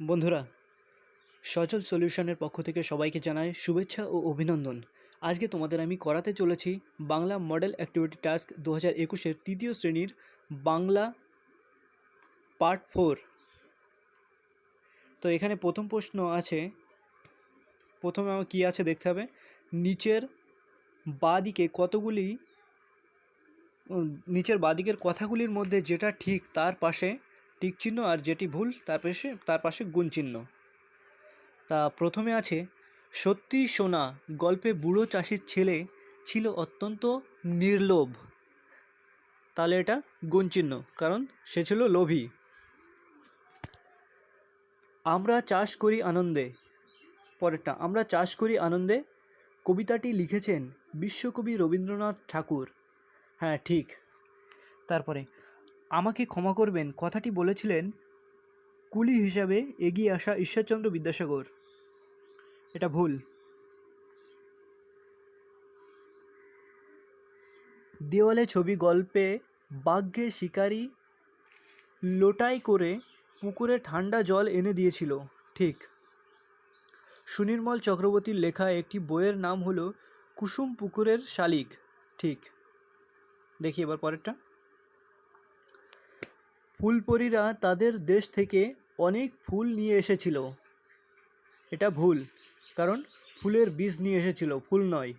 বন্ধুরা, সচল সলিউশনের পক্ষ থেকে সবাইকে জানাই শুভেচ্ছা ও অভিনন্দন। আজকে তোমাদের আমি করাতে চলেছি বাংলা মডেল অ্যাক্টিভিটি টাস্ক দু হাজার একুশের তৃতীয় শ্রেণির বাংলা পার্ট ফোর। তো এখানে প্রথম প্রশ্ন আছে, প্রথমে আমার কী আছে দেখতে হবে? নিচের বাঁদিকে কতগুলি নিচের বাঁদিকের কথাগুলির মধ্যে যেটা ঠিক তার পাশে টিক চিহ্ন আর যেটি ভুল, তার পাশে তার পাশে গুণ চিহ্ন। তা প্রথমে আছে, সত্যি সোনা, গল্পে বুড়ো চাষির ছেলে ছিল অত্যন্ত নির্লোভ। তাহলে এটা গুণ চিহ্ন, কারণ সে ছিল লোভী। আমরা চাষ করি আনন্দে। পরেরটা, আমরা চাষ করি আনন্দে। কবিতাটি লিখেছেন বিশ্বকবি রবীন্দ্রনাথ ঠাকুর। হ্যাঁ ঠিক। তারপরে আমাকে ক্ষমা করবেন, কথাটি বলেছিলেন কুলি হিসাবে এগিয়ে আসা ঈশ্বরচন্দ্র বিদ্যাসাগর। এটা ভুল। দেওয়ালে ছবি, গল্পে বাঘ্যে শিকারী লোটাই করে পুকুরে ঠান্ডা জল এনে দিয়েছিল। ঠিক। সুনির্মল চক্রবর্তীর লেখা একটি বইয়ের নাম হলো কুসুম পুকুরের শালিক। ঠিক। দেখি এবার পরেরটা। ফুলপরীরা তাদের দেশ থেকে অনেক ফুল নিয়ে এসেছিল। এটা ভুল, কারণ ফুলের বীজ নিয়ে এসেছিল, ফুল নয়।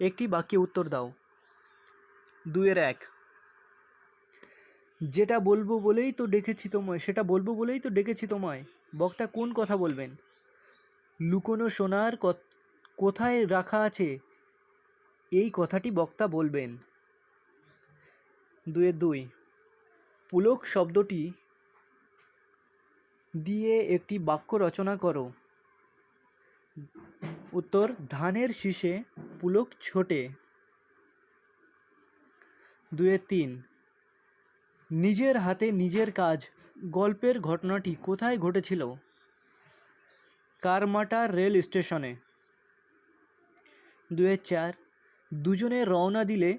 একটি বাক্যে উত্তর দাও। দুয়ের এক। যেটা বলব বলেই তো ডেকেছি তোমায়, সেটা বলব বলেই তো ডেকেছি তোমায়। বক্তা কোন কথা বলবেন? লুকোনো সোনার কোথায় রাখা আছে? এই কথাটি বক্তা বলবেন। দুয়ের দুই। পুলক শব্দটি দিয়ে একটি বাক্য রচনা করো। উত্তর, ধানের শীষে পুলক ছোটে। দুয়ে তিন, নিজের হাতে নিজের কাজ। গল্পের ঘটনাটি কোথায় ঘটেছিল? কারমাটা রেল স্টেশনে। দুয়ের চার, দুজনে রওনা দিলে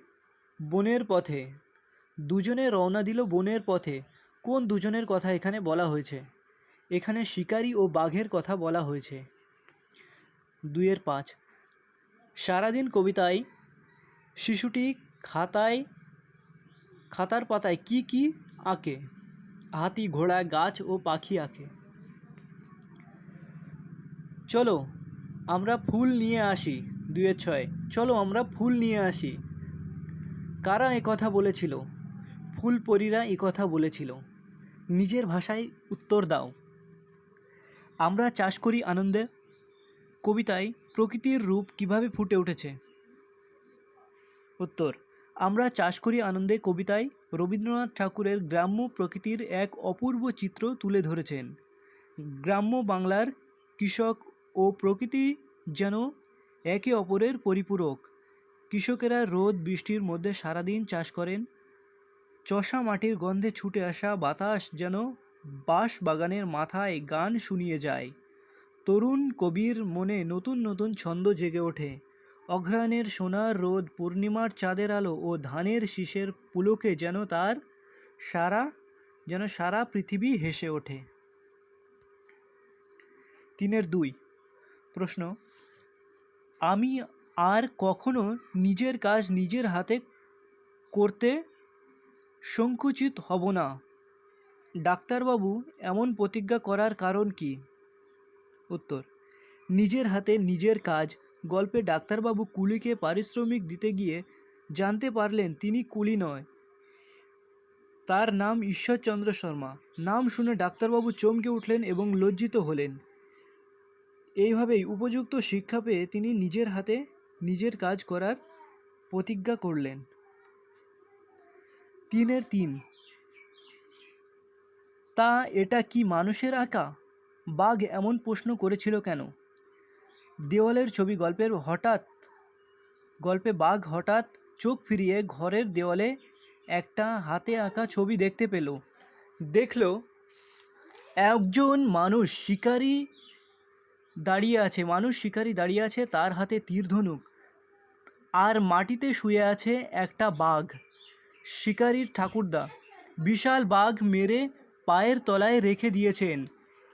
বনের পথে। দুজনে রওনা দিল বনের পথে। কোন দুজনের কথা এখানে বলা হয়েছে? এখানে শিকারী ও বাঘের কথা বলা হয়েছে। দুইয়ের পাঁচ। সারাদিন কবিতায় শিশুটি খাতায়, খাতার পাতায় কি কি আঁকে? হাতি, ঘোড়া, গাছ ও পাখি আঁকে। চলো, আমরা ফুল নিয়ে আসি। দুয়ের ছয়। চলো, আমরা ফুল নিয়ে আসি। কারা কথা বলেছিল? ফুলপরীরা কথা বলেছিল, নিজের ভাষায় উত্তর দাও। আমরা চাষ করি আনন্দে। কবিতায় প্রকৃতির রূপ কীভাবে ফুটে উঠেছে? উত্তর, আমরা চাষ করি আনন্দে কবিতায় রবীন্দ্রনাথ ঠাকুরের গ্রাম্য প্রকৃতির এক অপূর্ব চিত্র তুলে ধরেছেন। গ্রাম্য বাংলার কৃষক ও প্রকৃতি যেন একে অপরের পরিপূরক। কৃষকেরা রোদ, বৃষ্টির মধ্যে সারাদিন চাষ করেন। চষা মাটির গন্ধে ছুটে আসা বাতাস যেন বাঁশ বাগানের মাথায় গান শুনিয়ে যায়। তরুণ কবির মনে নতুন নতুন ছন্দ জেগে ওঠে। অঘ্রাণের সোনার রোদ, পূর্ণিমার চাঁদের আলো ও ধানের শীষের পুলকে যেন তার সারা, যেন সারা পৃথিবী হেসে ওঠে। তিনের দুই প্রশ্ন, আমি আর কখনো নিজের কাজ নিজের হাতে করতে সংকুচিত হব না। ডাক্তারবাবু এমন প্রতিজ্ঞা করার কারণ কি? উত্তর, নিজের হাতে নিজের কাজ। গল্পে ডাক্তারবাবু কুলিকে পারিশ্রমিক দিতে গিয়ে জানতে পারলেন তিনি কুলি নয়। তার নাম ঈশ্বরচন্দ্র শর্মা। নাম শুনে ডাক্তারবাবু চমকে উঠলেন এবং লজ্জিত হলেন। এইভাবেই উপযুক্ত শিক্ষা পেয়ে তিনি নিজের হাতে নিজের কাজ করার প্রতিজ্ঞা করলেন। তিনের তিন। তা এটা কি মানুষের আঁকা? বাঘ এমন প্রশ্ন করেছিল কেন? দেওয়ালের ছবি গল্পের হঠাৎ, গল্পে বাঘ হঠাৎ চোখ ফিরিয়ে ঘরের দেওয়ালে একটা হাতে আঁকা ছবি দেখতে পেল। দেখল, একজন মানুষ শিকারি দাঁড়িয়ে আছে, মানুষ শিকারি দাঁড়িয়ে আছে, তার হাতে তীর ধনুক আর মাটিতে শুয়ে আছে একটা বাঘ। শিকারীর ঠাকুরদা বিশাল বাঘ মেরে পায়ের তলায় রেখে দিয়েছেন।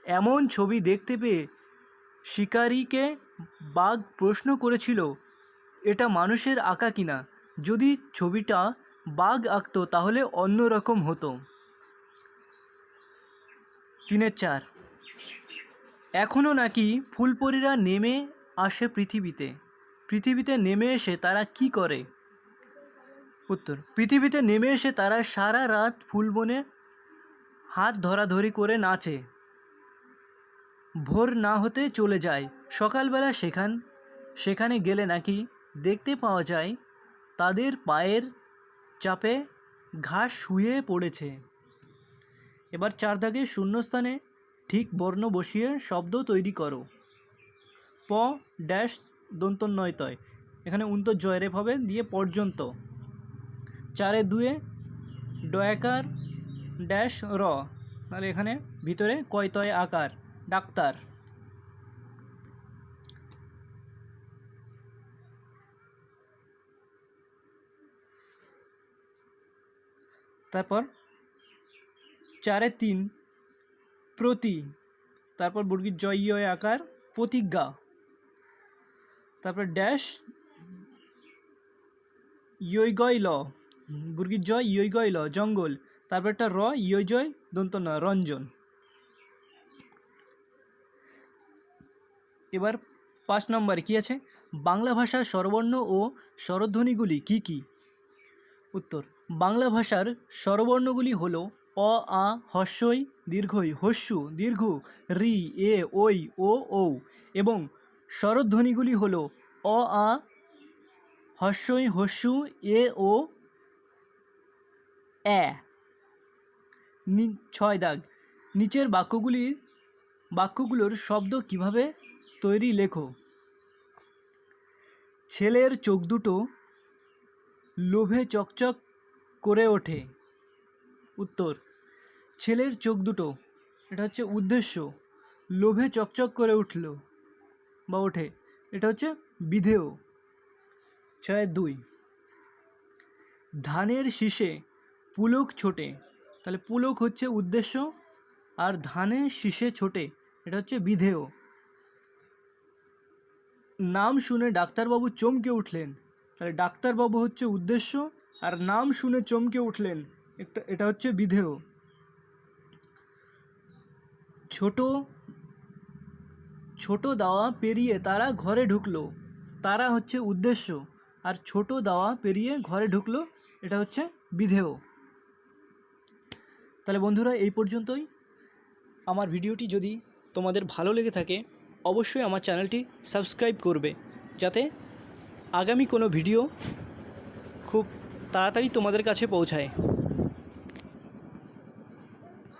এমন ছবি দেখতে পেয়ে শিকারীকে বাঘ প্রশ্ন করেছিল, এটা মানুষের আঁকা কিনা? যদি ছবিটা বাঘ আঁকতো তাহলে অন্যরকম হতো। তিনের চার এখনও নাকি ফুলপরীরা নেমে আসে পৃথিবীতে। পৃথিবীতে নেমে এসে তারা কি করে? উত্তর। পৃথিবীতে নেমে এসে তারা সারা রাত ফুলবনে হাত ধরাধরি করে নাচে। ভোর না হতে চলে যায়। সকালবেলা সেখান, সেখানে গেলে নাকি দেখতে পাওয়া যায়, তাদের পায়ের চাপে ঘাস শুয়ে পড়েছে। এবার চার দাগে শূন্যস্থানে ঠিক বর্ণ বসিয়ে শব্দ তৈরি করো। প ড্যাশ দন্তন্নয় তয় এখানে উন্ত জয়রেপ হবে দিয়ে পর্যন্ত। চারে দুয়ে, ডয়াকার, ড্যাশ, র। তাহলে এখানে ভিতরে কয়তয় আকার? ডাক্তার। তারপর চারে তিন, প্রতি। তারপর বর্গীর জয় আকার, প্রতিজ্ঞা। তারপর ড্যাশ, ইয়গয় ল। বর্গীর জয় ইয়গয়, ল, জঙ্গল। তারপর একটা র ইয় জয় দন্ত ন রঞ্জন। এবার পাঁচ নম্বরে কী আছে? বাংলা ভাষার স্বরবর্ণ ও স্বরধ্বনিগুলি কি কি? উত্তর, বাংলা ভাষার স্বরবর্ণগুলি হল অ, আ, হস্যই, দীর্ঘই, হস্যু, দীর্ঘ, রি, এ ওই ও, ঔ এবং স্বরধ্বনিগুলি হল অ, আ, হস্যই, হস্যু, এ, ও নি- ছয় দাগ। নিচের বাক্যগুলির, বাক্যগুলোর শব্দ কীভাবে তৈরি লেখো? ছেলের চোখ দুটো লোভে চকচক করে ওঠে। উত্তর, ছেলের চোখ দুটো, এটা হচ্ছে উদ্দেশ্য, লোভে চকচক করে উঠল বা ওঠে, এটা হচ্ছে বিধেয়। ছয়, দুই, ধানের শীষে পুলক ছোটে। তাহলে পুলক হচ্ছে উদ্দেশ্য আর ধানে শীষে ছোটে। এটা হচ্ছে বিধেয়। নাম শুনে ডাক্তারবাবু চমকে উঠলেন। তাহলে ডাক্তারবাবু হচ্ছে উদ্দেশ্য আর নাম শুনে চমকে উঠলেন। একটা, এটা হচ্ছে বিধেয়। ছোট ছোট দাওয়া পেরিয়ে তারা ঘরে ঢুকলো। তারা হচ্ছে উদ্দেশ্য আর ছোট দাওয়া পেরিয়ে ঘরে ঢুকলো। এটা হচ্ছে বিধেয়। তাহলে বন্ধুরা, এই পর্যন্তই। আমার ভিডিওটি যদি তোমাদের ভালো লেগে থাকে, অবশ্যই আমার চ্যানেলটি সাবস্ক্রাইব করবে, যাতে আগামী কোনো ভিডিও খুব তাড়াতাড়ি তোমাদের কাছে পৌঁছায়।